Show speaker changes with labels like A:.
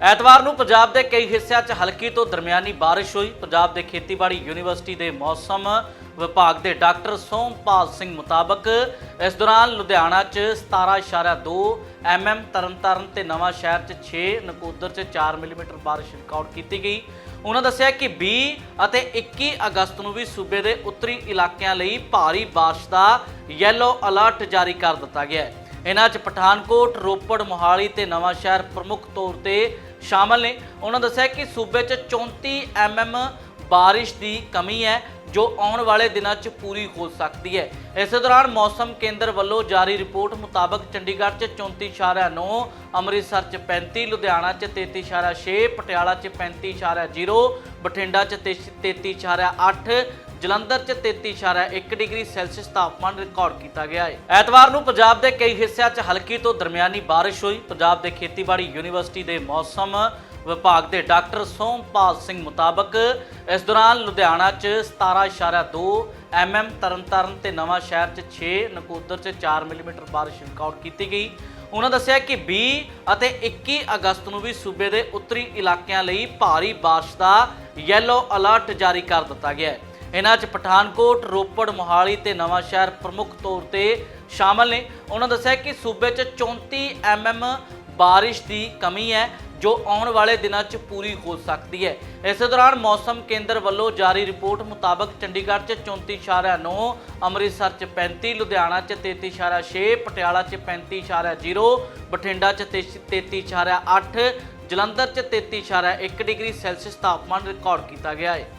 A: ਐਤਵਾਰ ਨੂੰ ਪੰਜਾਬ ਦੇ ਕਈ ਹਿੱਸਿਆਂ 'ਚ ਹਲਕੀ ਤੋਂ ਦਰਮਿਆਨੀ ਬਾਰਿਸ਼ ਹੋਈ। ਪੰਜਾਬ ਦੇ ਖੇਤੀਬਾੜੀ ਯੂਨੀਵਰਸਿਟੀ ਦੇ ਮੌਸਮ ਵਿਭਾਗ ਦੇ ਡਾਕਟਰ ਸੋਮਪਾਲ ਸਿੰਘ ਮੁਤਾਬਕ ਇਸ ਦੌਰਾਨ ਲੁਧਿਆਣਾ 'ਚ 17.2 ਐਮਐਮ ਤਰਨਤਾਰਨ ਤੇ ਨਵਾਂ ਸ਼ਹਿਰ 'ਚ 6 ਨਕੋਦਰ 'ਚ 4 ਮਿਲੀਮੀਟਰ ਬਾਰਿਸ਼ ਰਿਕਾਰਡ ਕੀਤੀ ਗਈ। ਉਹਨਾਂ ਦੱਸਿਆ ਕਿ 20 ਅਤੇ 21 ਅਗਸਤ ਨੂੰ ਵੀ ਸੂਬੇ ਦੇ ਉੱਤਰੀ ਇਲਾਕਿਆਂ ਲਈ ਭਾਰੀ ਬਾਰਿਸ਼ ਦਾ ਯੈਲੋ ਅਲਰਟ ਜਾਰੀ ਕਰ ਦਿੱਤਾ ਗਿਆ ਹੈ। ਇਹਨਾਂ 'ਚ ਪਠਾਨਕੋਟ, ਰੋਪੜ, ਮੋਹਾਲੀ ਤੇ ਨਵਾਂ ਸ਼ਹਿਰ ਪ੍ਰਮੁੱਖ ਤੌਰ ਤੇ ਸ਼ਾਮਲ ਨੇ। ਉਹਨਾਂ ਦੱਸਿਆ ਕਿ ਸੂਬੇ 'ਚ 34 ਐਮਐਮ ਬਾਰਿਸ਼ ਦੀ ਕਮੀ ਹੈ, ਜੋ ਆਉਣ ਵਾਲੇ ਦਿਨਾਂ 'ਚ ਪੂਰੀ ਹੋ ਸਕਦੀ ਹੈ। ਇਸੇ ਦੌਰਾਨ ਮੌਸਮ ਕੇਂਦਰ ਵੱਲੋਂ ਜਾਰੀ ਰਿਪੋਰਟ ਮੁਤਾਬਕ ਚੰਡੀਗੜ੍ਹ 'ਚ 34.9 ਅੰਮ੍ਰਿਤਸਰ 'ਚ 35 ਲੁਧਿਆਣਾ 'ਚ 33.6 ਪਟਿਆਲਾ 'ਚ 35.0 ਬਠਿੰਡਾ 'ਚ 33.8 ਜਲੰਧਰ 'ਚ 33.1 ਡਿਗਰੀ ਸੈਲਸੀਅਸ ਤਾਪਮਾਨ ਰਿਕਾਰਡ ਕੀਤਾ ਗਿਆ ਹੈ। ਐਤਵਾਰ ਨੂੰ ਪੰਜਾਬ ਦੇ ਕਈ ਹਿੱਸਿਆਂ 'ਚ ਹਲਕੀ ਤੋਂ ਦਰਮਿਆਨੀ ਬਾਰਿਸ਼ ਹੋਈ। ਪੰਜਾਬ ਦੇ ਖੇਤੀਬਾੜੀ ਯੂਨੀਵਰਸਿਟੀ ਦੇ ਮੌਸਮ ਵਿਭਾਗ ਦੇ ਡਾਕਟਰ ਸੋਮਪਾਲ ਸਿੰਘ ਮੁਤਾਬਕ ਇਸ ਦੌਰਾਨ ਲੁਧਿਆਣਾ 'ਚ 17.2 ਐਮਐਮ ਤਰਨਤਾਰਨ ਤੇ ਨਵਾਂ ਸ਼ਹਿਰ 'ਚ 6 ਨਕੋਦਰ 'ਚ 4 ਮਿਲੀਮੀਟਰ ਬਾਰਿਸ਼ ਰਿਕਾਰਡ ਕੀਤੀ ਗਈ। ਉਹਨਾਂ ਦੱਸਿਆ ਕਿ 20 ਅਤੇ 21 ਅਗਸਤ ਨੂੰ ਵੀ ਸੂਬੇ ਦੇ ਉੱਤਰੀ ਇਲਾਕਿਆਂ ਲਈ ਭਾਰੀ ਬਾਰਿਸ਼ ਦਾ ਯੈਲੋ ਅਲਰਟ ਜਾਰੀ ਕਰ ਦਿੱਤਾ ਗਿਆ ਹੈ। ਇਹਨਾਂ 'ਚ ਪਠਾਨਕੋਟ, ਰੋਪੜ, ਮੋਹਾਲੀ ਤੇ ਨਵਾਂ ਸ਼ਹਿਰ ਪ੍ਰਮੁੱਖ ਤੌਰ ਤੇ ਸ਼ਾਮਲ ਨੇ। ਉਹਨਾਂ ਦੱਸਿਆ ਕਿ ਸੂਬੇ 'ਚ 34 ਐਮਐਮ ਬਾਰਿਸ਼ ਦੀ ਕਮੀ ਹੈ, ਜੋ ਆਉਣ ਵਾਲੇ ਦਿਨਾਂ 'ਚ ਪੂਰੀ ਹੋ ਸਕਦੀ ਹੈ। ਇਸੇ ਦੌਰਾਨ ਮੌਸਮ ਕੇਂਦਰ ਵੱਲੋਂ ਜਾਰੀ ਰਿਪੋਰਟ ਮੁਤਾਬਕ ਚੰਡੀਗੜ੍ਹ 'ਚ 34.9 ਅੰਮ੍ਰਿਤਸਰ 'ਚ 35 ਲੁਧਿਆਣਾ 'ਚ 33.6 ਪਟਿਆਲਾ 'ਚ 35.0 ਬਠਿੰਡਾ 'ਚ 33.8 ਜਲੰਧਰ 'ਚ 33.1 ਡਿਗਰੀ ਸੈਲਸੀਅਸ ਤਾਪਮਾਨ ਰਿਕਾਰਡ ਕੀਤਾ ਗਿਆ ਹੈ।